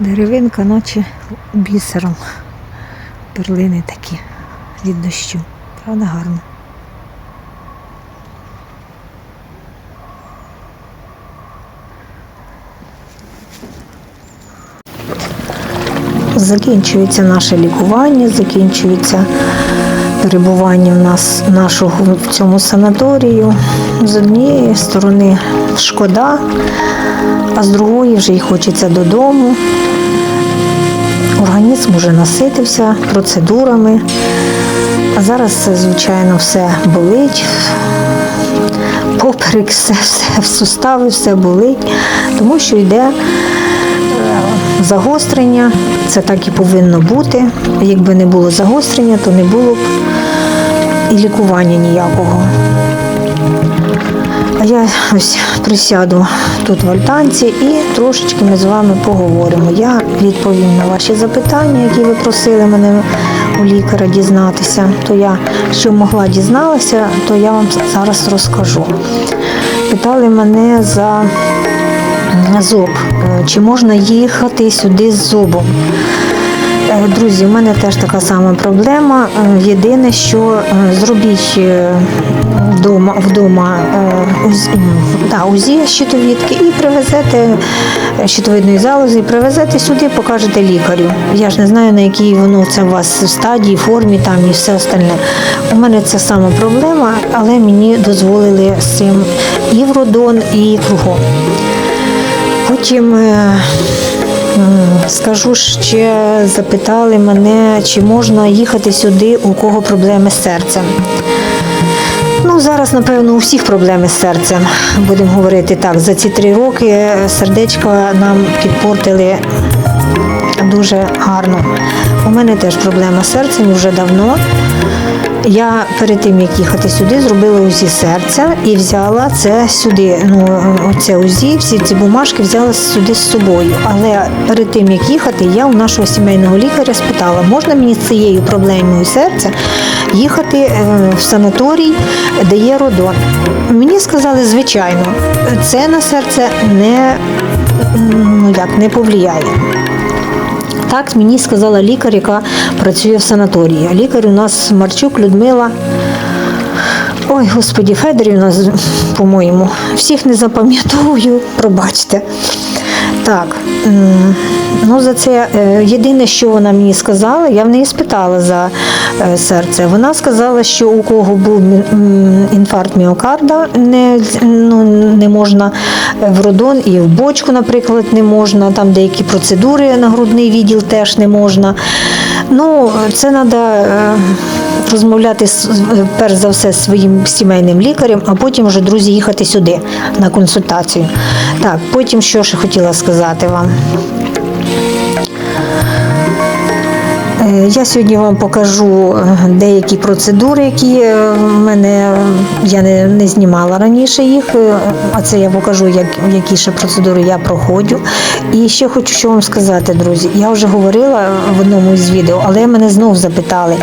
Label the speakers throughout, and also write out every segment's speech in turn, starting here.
Speaker 1: Деревинка, наче бісером. Перлини такі від дощу. Правда, гарно. Закінчується наше лікування, закінчується перебування в нас нашого в цьому санаторію. З однієї сторони шкода, а з другої вже й хочеться додому. Організм уже наситився процедурами. А зараз, звичайно, все болить. Поперек, все, все, сустави, все болить, тому що йде е, загострення. Це так і повинно бути. Якби не було загострення, то не було б і лікування ніякого. А я ось присяду тут в альтанці і трошечки ми з вами поговоримо. Я відповім на ваші запитання, які ви просили мене у лікаря дізнатися. То я що могла дізналася, то я вам зараз розкажу. Питали мене за зуб, Е, чи можна їхати сюди з зубом. Е, Друзі, у мене теж така сама проблема. Е, Єдине, що е, зробіть вдома, вдома е, да, УЗІ щитовідки і привезете щитовидної залози, і привезете сюди, покажете лікарю. Я ж не знаю, на якій воно це у вас стадії, формі там і все остальне. У мене це сама проблема, але мені дозволили з цим і в родон, і кругом. Потім скажу ще, запитали мене, чи можна їхати сюди, у кого проблеми з серцем. Ну, зараз, напевно, у всіх проблеми з серцем. Будемо говорити так. За ці три роки сердечко нам підпортили дуже гарно. У мене теж проблема з серцем вже давно. Я перед тим, як їхати сюди, зробила УЗІ серця і взяла це сюди. Ну, оце УЗІ, всі ці бумажки взяла сюди з собою. Але перед тим, як їхати, я у нашого сімейного лікаря спитала, можна мені з цією проблемою серця їхати е, в санаторій, де є родон. Мені сказали, звичайно, це на серце не, ну, як, не повлияє. Так мені сказала лікар, яка працює в санаторії. Лікар у нас Марчук Людмила. Ой, господі, Федорівна, по-моєму, всіх не запам'ятовую, пробачте. Так, ну за це е, єдине, що вона мені сказала, я в неї спитала за е, серце. Вона сказала, що у кого був інфаркт міокарда, не, ну, не можна е, в родон і в бочку, наприклад, не можна. Там деякі процедури на грудний відділ теж не можна. Ну, це треба розмовляти е, перш за все з своїм сімейним лікарем, а потім вже друзі їхати сюди на консультацію. Так, потім що ще хотіла сказати вам. Я сьогодні вам покажу е, деякі процедури, які е, в мене я не, не знімала раніше їх, е, а це я покажу, як, які ще процедури я проходжу. І ще хочу що вам сказати, друзі. Я вже говорила в одному із відео, але мене знов запитали.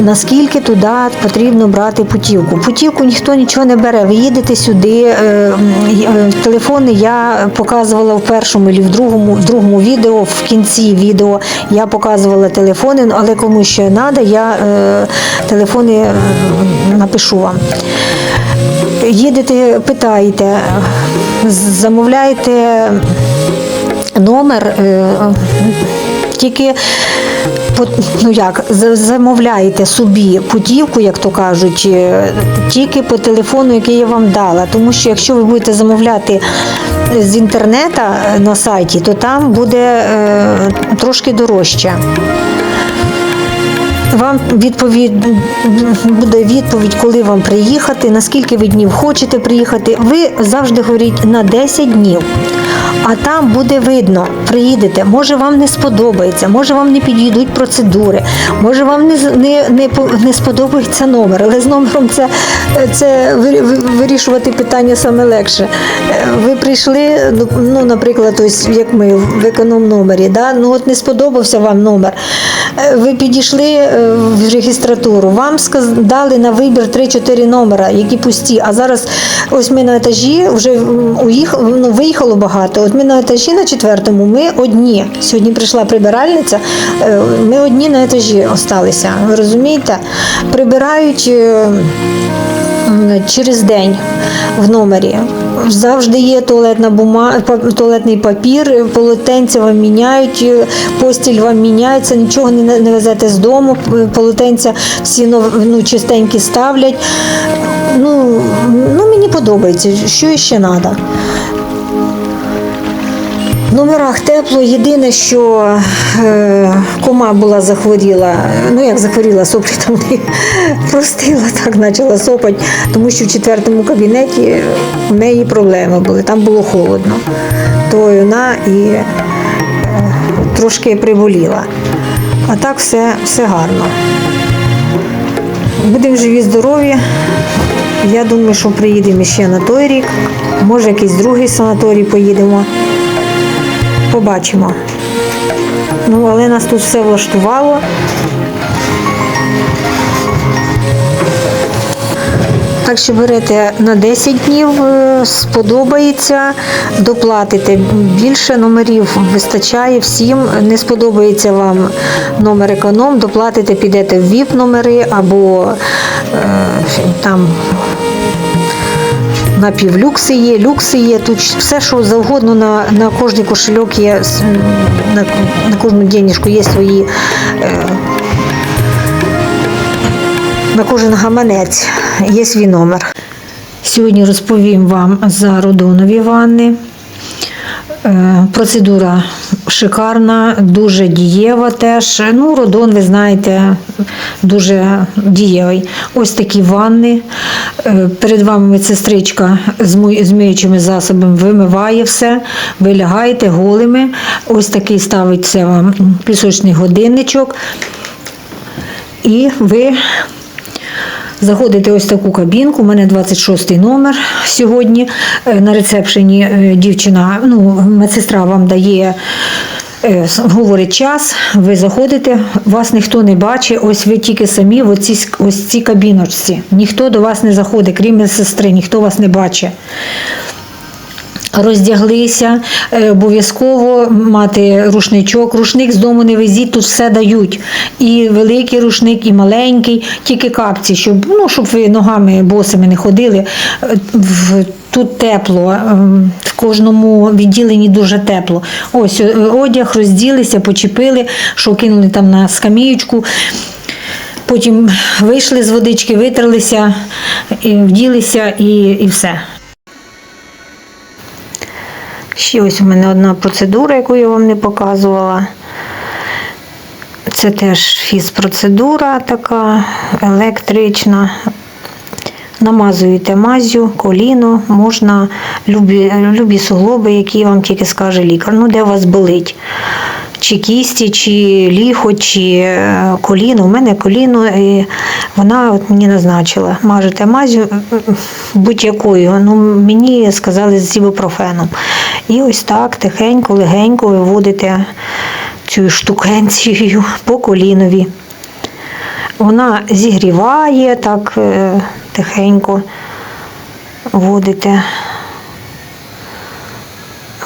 Speaker 1: Наскільки туди потрібно брати путівку? Путівку ніхто нічого не бере. Ви їдете сюди. е, е, Телефони я показувала в першому і в другому, в другому відео, в кінці відео я показувала телефони, але кому ще треба, я е, телефони е, напишу вам. Їдете, питаєте, замовляєте номер. е, Тільки ну як, замовляєте собі путівку, як то кажуть, е, тільки по телефону, який я вам дала. Тому що якщо ви будете замовляти з інтернету е, на сайті, то там буде е, трошки дорожче. Вам відповідь буде відповідь, коли вам приїхати, наскільки ви днів хочете приїхати. Ви завжди говоріть на 10 днів. А там буде видно, приїдете, може вам не сподобається, може вам не підійдуть процедури, може вам не, не, не, не сподобається номер, але з номером це, це ви- ви- вирішувати питання саме легше. Е, Ви прийшли, ну, ну, наприклад, ось як ми в економ номері, да? ну от не сподобався вам номер. Е, ви підійшли е, в реєстратуру, вам дали на вибір 3-4 номера, які пусті. А зараз ось ми на етажі вже уїх, ну, виїхало багато. От ми на етажі на четвертому, ми одні. Сьогодні прийшла прибиральниця, е, ми одні на етажі осталися. Ви розумієте? Прибирають. через день в номері. Завжди є туалетна бумага, туалетний папір, полотенця вам міняють, е, постіль вам міняється, нічого не, не везете з дому, полотенця всі ну, чистенькі ставлять. Ну, ну, мені подобається, що ще треба. Номерах тепло. Єдине, що е, кома була захворіла, ну як захворіла, соплі там в неї простила, так почала сопати, тому що в четвертому кабінеті в неї проблеми були, там було холодно. То вона і е, трошки приболіла. А так все, все гарно. Будемо живі, здорові. Я думаю, що приїдемо ще на той рік. Може, якийсь другий санаторій поїдемо. Побачимо. Ну, але нас тут все влаштувало. Так що берете на 10 днів, е, сподобається, доплатите. Більше номерів вистачає всім. Не сподобається вам номер економ, доплатите, підете в ВІП номери або е, там напівлюкси є, люкси є. Тут все, що завгодно на, на кожний кошельок є, на, на кожну денежку є свої. Е, на кожен гаманець є свій номер. Сьогодні розповім вам за родонові ванни. Е, Процедура шикарна, дуже дієва теж. Ну, родон, ви знаєте, дуже дієвий. Ось такі ванни. Е, Перед вами мий- з миючими засобами вимиває все, ви лягаєте голими. Ось такий ставиться вам пісочний годинничок. І ви Заходите ось таку кабінку, у мене 26-й номер сьогодні. Е, На рецепшені е, дівчина, ну, медсестра вам дає, е, говорить час, ви заходите, вас ніхто не бачить, ось ви тільки самі в оці, ось цій кабіночці. Ніхто до вас не заходить, крім сестри, ніхто вас не бачить роздяглися, е, обов'язково мати рушничок. Рушник з дому не везіть, тут все дають. І великий рушник, і маленький, тільки капці, щоб, ну, щоб ви ногами босими не ходили. Е, Тут тепло, ем, в кожному відділенні дуже тепло. Ось е, одяг розділися, почепили, що кинули там на скаміючку. Потім вийшли з водички, витерлися, вділися і, і все. Ще ось у мене одна процедура, яку я вам не показувала. Це теж фізпроцедура така електрична. Намазуєте мазю, коліно, можна любі, любі суглоби, які вам тільки скаже лікар. Ну, де у вас болить. Чи кісті, чи ліхо, чи е, коліно. У мене коліно, і вона от мені назначила. Мажете мазю будь-якою. Ну, мені сказали з ібупрофеном. І ось так тихенько, легенько виводите цю штукенцією по колінові. Вона зігріває так е, тихенько водите.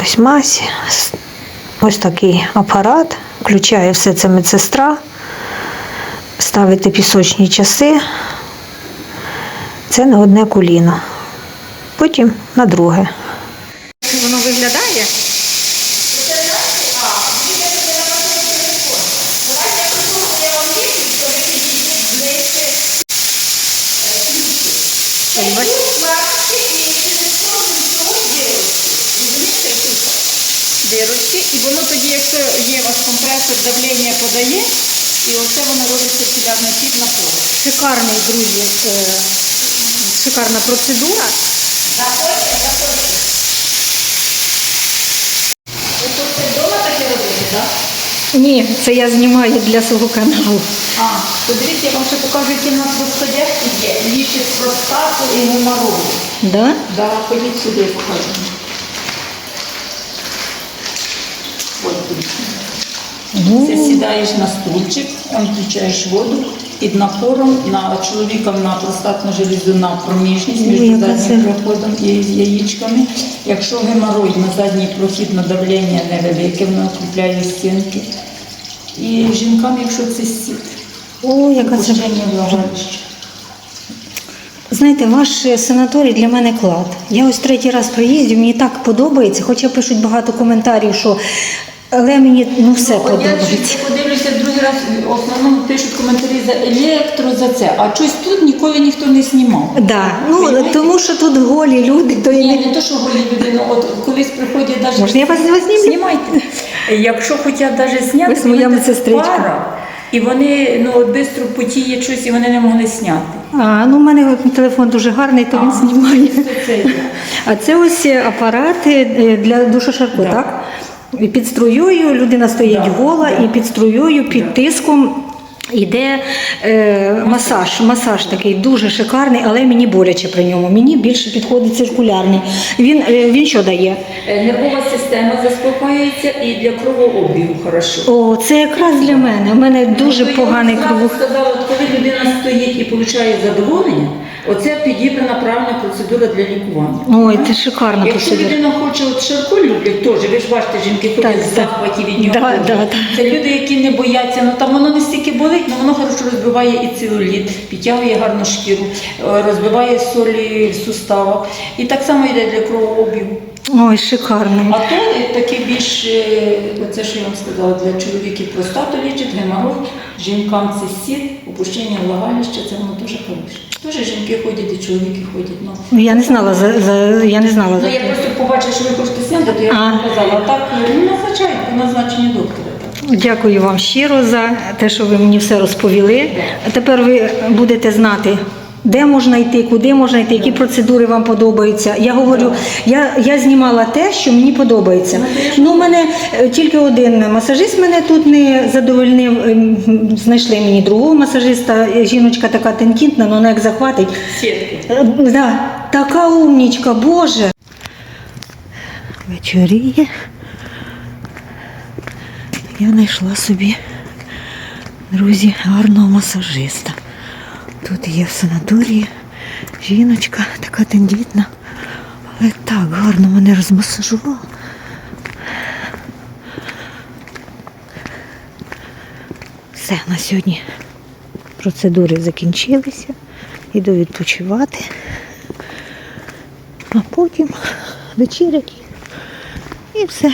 Speaker 1: Ось мазь, ось такий апарат, включає все це медсестра, ставити пісочні часи. Це на одне коліно. Потім на друге.
Speaker 2: Дирочки, і воно тоді, якщо є у вас компресор, давлення подає, і оце воно робить циркулярний тіп на поле.
Speaker 1: Шикарний, друзі, е, шикарна процедура.
Speaker 2: Це вдома таке робити, так?
Speaker 1: Ні, це я знімаю для свого каналу.
Speaker 2: А, то дивіться, я вам ще покажу, які в нас розходящі є. Лічить простату і геморрою.
Speaker 1: Да?
Speaker 2: Да, ходіть сюди, я Це сідаєш на стульчик, там включаєш воду під напором на чоловікам на простатну железу на проміжність між
Speaker 1: яка
Speaker 2: заднім проходом і яєчками. Якщо геморой на задній прохід на давлення невелике, воно укріпляє стінки. І жінкам, якщо це сіт,
Speaker 1: О, яка це.
Speaker 2: влагалища.
Speaker 1: Знаєте, ваш санаторій для мене клад. Я ось третій раз приїздю, мені так подобається, хоча пишуть багато коментарів, що але мені ну все
Speaker 2: я
Speaker 1: подобається.
Speaker 2: щось подивлюся другий раз, в основному пишуть коментарі за електро, за це, а щось тут ніколи ніхто не знімав.
Speaker 1: Да, ну тому що тут голі люди, то і
Speaker 2: Ні,
Speaker 1: не
Speaker 2: не то, що голі людини, от колись приходять навіть...
Speaker 1: Можна я вас не знімлю?
Speaker 2: Знімайте. Якщо хочуть навіть зняти,
Speaker 1: Ви моя
Speaker 2: то це
Speaker 1: медсестричка.
Speaker 2: пара, і вони ну, от швидко потіє щось, і вони не могли зняти.
Speaker 1: А, ну, у мене телефон дуже гарний, то він знімає.
Speaker 2: це це.
Speaker 1: А це ось апарати е, для душошарку, так? І під струєю людина стоїть
Speaker 2: Да,
Speaker 1: гола,
Speaker 2: да.
Speaker 1: і під струєю, під тиском йде е, масаж. Масаж такий дуже шикарний, але мені боляче при ньому. Мені більше підходить циркулярний. Він, е, він що дає?
Speaker 2: Е, Нервова система заспокоюється і для кровообігу хорошо.
Speaker 1: О, це якраз для мене. У мене дуже
Speaker 2: Ну,
Speaker 1: поганий
Speaker 2: сказала, коли людина стоїть і отримує задоволення, оце підібрана правильна процедура для лікування.
Speaker 1: Ой, це шикарна
Speaker 2: Якщо
Speaker 1: процедура.
Speaker 2: людина хоче от ширку люблять теж, ви ж бачите, жінки ходять
Speaker 1: Так,
Speaker 2: в
Speaker 1: так.
Speaker 2: захваті від нього.
Speaker 1: Да, да, да.
Speaker 2: Це люди, які не бояться, ну там воно не стільки болить, але воно хорошо розбиває і целуліт, підтягує гарну шкіру, е, розбиває солі в суставах. І так само йде для кровообігу.
Speaker 1: Ой, шикарно.
Speaker 2: А то таке більш, е, оце що я вам сказала, для чоловіків простату лічить, геморрой, жінкам це сіт, опущення влагалища, це воно дуже хороше. Теж жінки ходять і чоловіки ходять. Ну,
Speaker 1: Ну, Я не знала за, за я не знала
Speaker 2: Ну,
Speaker 1: за
Speaker 2: я просто побачила, що ви хочете зняти, то я
Speaker 1: А.
Speaker 2: вам казала. А так, ну, назначають по назначенню доктора.
Speaker 1: Дякую вам щиро за те, що ви мені все розповіли. А тепер ви будете знати, де можна йти, куди можна йти, які процедури вам подобаються. Я говорю, я, я знімала те, що мені подобається. Ну, мене е, тільки один масажист мене тут не задовольнив. Ем, Знайшли мені другого масажиста. Жіночка така тенкітна, але вона як захватить. Е, Да, така умнічка, Боже. Вечоріє. Я знайшла собі, друзі, гарного масажиста. Тут є в санаторії жіночка, така тендітна, але так гарно мене розмасажувала. Все, на сьогодні процедури закінчилися. Іду відпочивати. А потім вечерять і все.